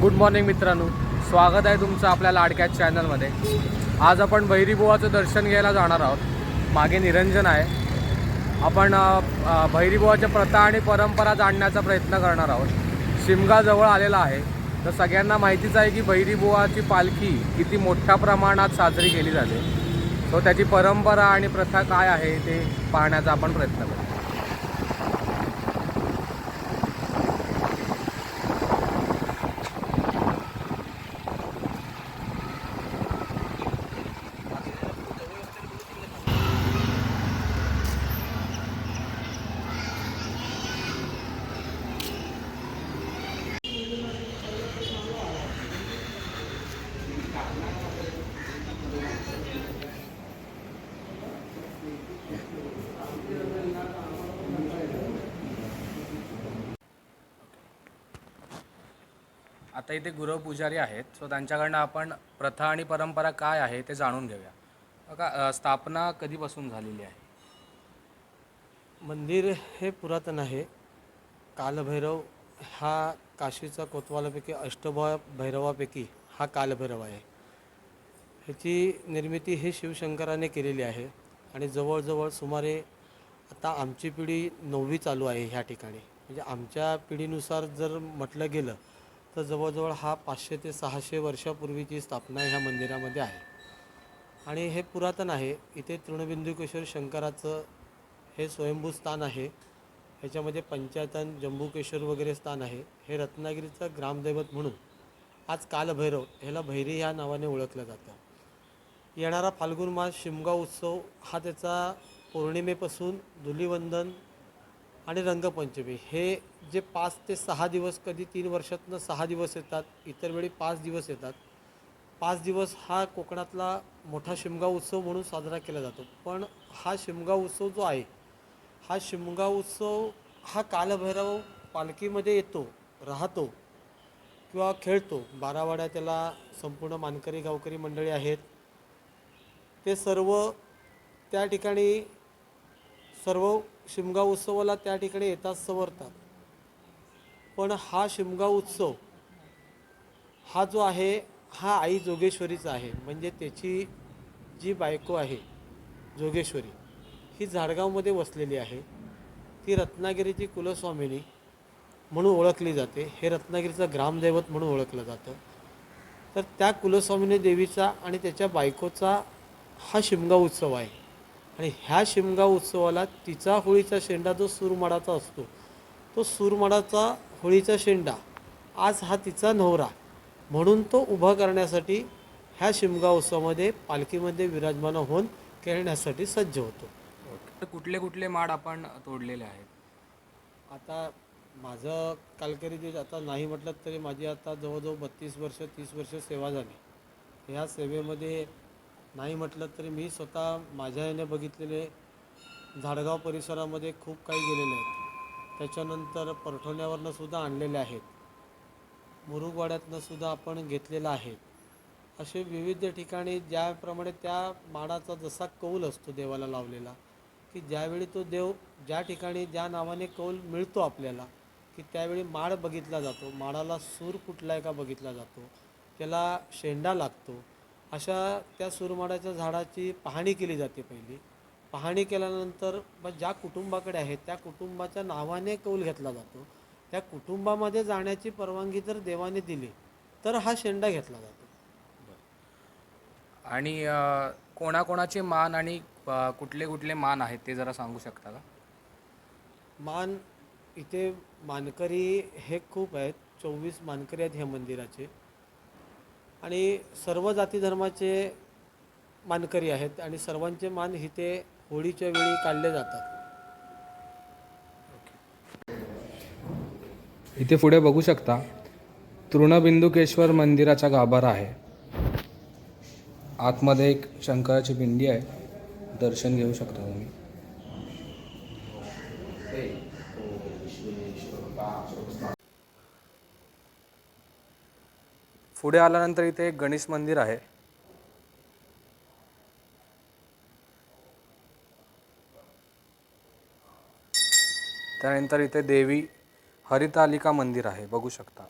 Good morning मित्रांनो. स्वागत आहे तुमचं आपल्या लाडक्या चॅनलमध्ये. आज आपण भैरीबुवाचं दर्शन घ्यायला जाणार आहोत. मागे निरंजन आहे. आपण भैरीबुवाच्या प्रथा आणि परंपरा जाणण्याचा प्रयत्न करणार आहोत. शिमगा जवळ आलेला आहे. तर सगळ्यांना माहितीच आहे की भैरीबुवाची पालखी किती मोठ्या प्रमाणात साजरी केली जाते. सो त्याची परंपरा आणि प्रथा काय आहे ते पाहण्याचा आपण प्रयत्न करू. आता इथे गुरव पुजारी आहेत. सो त्यांच्याकडनं आपण प्रथा आणि परंपरा काय आहे ते जाणून घेऊया. का अ, स्थापना कधीपासून झालेली आहे? मंदिर हे पुरातन आहे. कालभैरव हा काशीचा कोतवालापैकी अष्टभा भैरवापैकी हा कालभैरव आहे. ह्याची निर्मिती हे शिवशंकराने केलेली आहे आणि जवळजवळ सुमारे आता आमची पिढी नववी चालू आहे ह्या ठिकाणी. म्हणजे आमच्या पिढीनुसार जर म्हटलं गेलं तर जवळजवळ हा पाचशे ते सहाशे वर्षापूर्वीची स्थापना ह्या मंदिरामध्ये आहे. आणि हे पुरातन आहे. इथे तृणबिंदुकेश्वर शंकराचं हे स्वयंभू स्थान आहे. ह्याच्यामध्ये पंचायतन जंबुकेश्वर वगैरे स्थान आहे. हे रत्नागिरीचं ग्रामदैवत म्हणून आज कालभैरव ह्याला भैरी ह्या नावाने ओळखलं जातं. येणारा फाल्गुन मास शिमगा उत्सव हा त्याचा पौर्णिमेपासून धुलीवंदन आणि रंगपंचमी. हे जे पाच ते सहा दिवस कधी तीन वर्षातनं सहा दिवस येतात इतर वेळी पाच दिवस येतात. पाच दिवस हा कोकणातला मोठा शिमगा उत्सव म्हणून साजरा केला जातो. पण हा शिमगा उत्सव जो आहे हा शिमगा उत्सव हा कालभैरव पालखीमध्ये येतो राहतो किंवा खेळतो. बारावाड्या त्याला संपूर्ण मानकरी गावकरी मंडळी आहेत. ते सर्व त्या ठिकाणी सर्व शिमगा उत्सवाला त्या ठिकाणी येतात सवरतात. पण हा शिमगा उत्सव हा जो आहे हा आई जोगेश्वरीचा आहे. म्हणजे त्याची जी बायको आहे जोगेश्वरी ही झाडगावमध्ये वसलेली आहे. ती रत्नागिरीची कुलस्वामिनी म्हणून ओळखली जाते. हे रत्नागिरीचं ग्रामदैवत म्हणून ओळखलं जातं. तर त्या कुलस्वामिनी देवीचा आणि त्याच्या बायकोचा हा शिमगा उत्सव आहे. आणि ह्या शिमगा उत्सवाला तिचा होळीचा शेंडा जो सूरमाडाचा असतो तो सूरमाडाचा होळीचा शेंडा आज हा तिचा नवरा म्हणून तो उभा करण्यासाठी ह्या शिमगा उत्सवामध्ये पालखीमध्ये विराजमान होऊन खेळण्यासाठी सज्ज होतो. कुठले कुठले माड आपण तोडलेले आहेत? आता माझं कालकरी जे आता नाही म्हटलं तरी माझी आता जवळजवळ बत्तीस वर्ष तीस वर्ष सेवा झाली. ह्या सेवेमध्ये नाही म्हटलं तरी मी स्वतः माझ्या याने बघितलेले झाडगाव परिसरामध्ये खूप काही गेलेले आहेत. त्याच्यानंतर परठवण्यावरनं सुद्धा आणलेले आहेत. मुरुगवाड्यातनं सुद्धा आपण घेतलेलं आहे. असे विविध ठिकाणी ज्याप्रमाणे त्या माडाचा जसा कौल असतो देवाला लावलेला की ज्यावेळी तो देव ज्या ठिकाणी ज्या नावाने कौल मिळतो आपल्याला की त्यावेळी माड बघितला जातो. माडाला सूर कुठला आहे का बघितला जातो. त्याला शेंडा लागतो. अशा त्या सूरमाडाच्या झाडाची पाहणी केली जाते पहिली. पाहणी केल्यानंतर मग ज्या कुटुंबाकडे आहे त्या कुटुंबाच्या नावाने कौल घेतला जातो. त्या कुटुंबामध्ये जाण्याची परवानगी जर देवाने दिली तर हा शेंडा घेतला जातो. आणि कोणाकोणाचे मान आणि कुठले कुठले मान आहेत ते जरा सांगू शकता का? मान इथे मानकरी हे खूप आहेत. चोवीस मानकरी आहेत ह्या मंदिराचे. आणि सर्व जाती धर्माचे मानकरी आहेत आणि सर्वांचे मान इथे होळीच्या वेळी काढले जातात. इथे पुढे बघू शकता तृणबिंदुकेश्वर मंदिराचा गाभारा आहे. आतमध्ये एक शंकराची पिंडी आहे. दर्शन घेऊ शकता तुम्ही. पुढे आल्यानंतर इथे एक गणेश मंदिर आहे. त्यानंतर इथे देवी हरितालिका मंदिर आहे बघू शकता.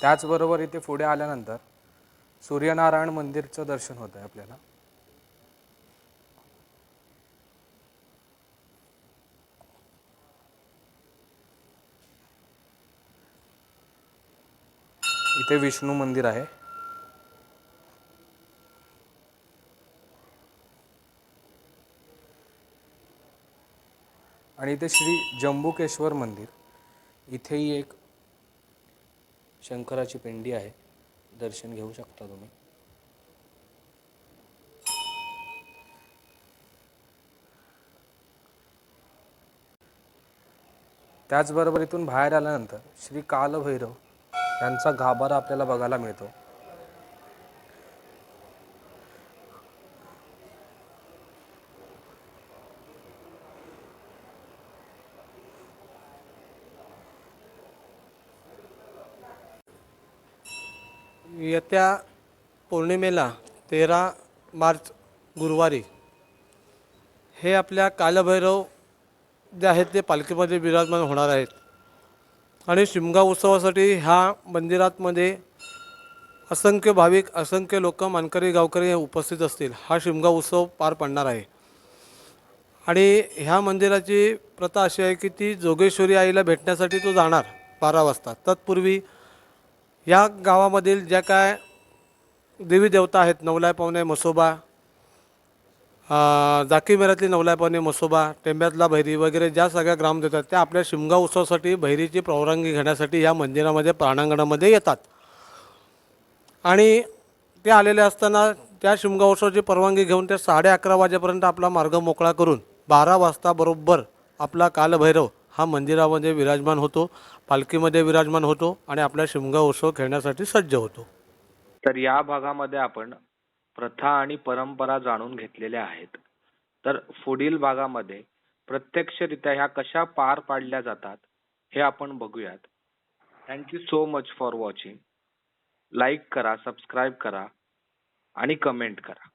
त्याचबरोबर इथे पुढे आल्यानंतर सूर्यनारायण मंदिरचं दर्शन होतं आहे आपल्याला. इथे विष्णू मंदिर आहे. आणि इथे श्री जंबुकेश्वर मंदिर. इथेही एक शंकराची पिंडी आहे. दर्शन घेऊ शकता तुम्ही. त्याचबरोबर इथून बाहेर आल्यानंतर श्री कालभैरव यांचा गाभारा आपल्याला बघायला मिळतो. येत्या पौर्णिमेला तेरा मार्च गुरुवारी हे आपल्या कालभैरव जे आहेत ते पालखीमध्ये विराजमान होणार आहेत. आणि शिमगा उत्सवासाठी ह्या मंदिरातमध्ये असंख्य भाविक असंख्य लोक मानकरी गावकरी हे उपस्थित असतील. हा शिमगा उत्सव पार पडणार आहे. आणि ह्या मंदिराची प्रथा अशी आहे की ती जोगेश्वरी आईला भेटण्यासाठी तो जाणार बारा वाजता. तत्पूर्वी या गावामधील ज्या काय देवी देवता आहेत नवलाय पावणे मसोबा जाकी मेरातली नवलायपणी मसोबा टेंब्यातला भैरी वगैरे ज्या सगळ्या ग्राम देतात त्या आपल्या शिमगा उत्सवासाठी भैरीची प्रवरांगी घेण्यासाठी या मंदिरामध्ये प्राणांगणामध्ये येतात. आणि ते आलेले असताना त्या शिमगा उत्सवाची परवानगी घेऊन ते साडे अकरा वाजेपर्यंत आपला मार्ग मोकळा करून बारा वाजता बरोबर आपला कालभैरव हा मंदिरामध्ये विराजमान होतो पालखीमध्ये विराजमान होतो आणि आपला शिमगा उत्सव खेळण्यासाठी सज्ज होतो. तर या भागामध्ये आपण प्रथा आणि परंपरा जाणून घेतलेल्या आहेत. तर पुढील भागामध्ये प्रत्यक्षरित्या ह्या कशा पार पाडल्या जातात हे आपण बघूयात. Thank you so much for watching like करा सबस्क्राईब करा आणि कमेंट करा.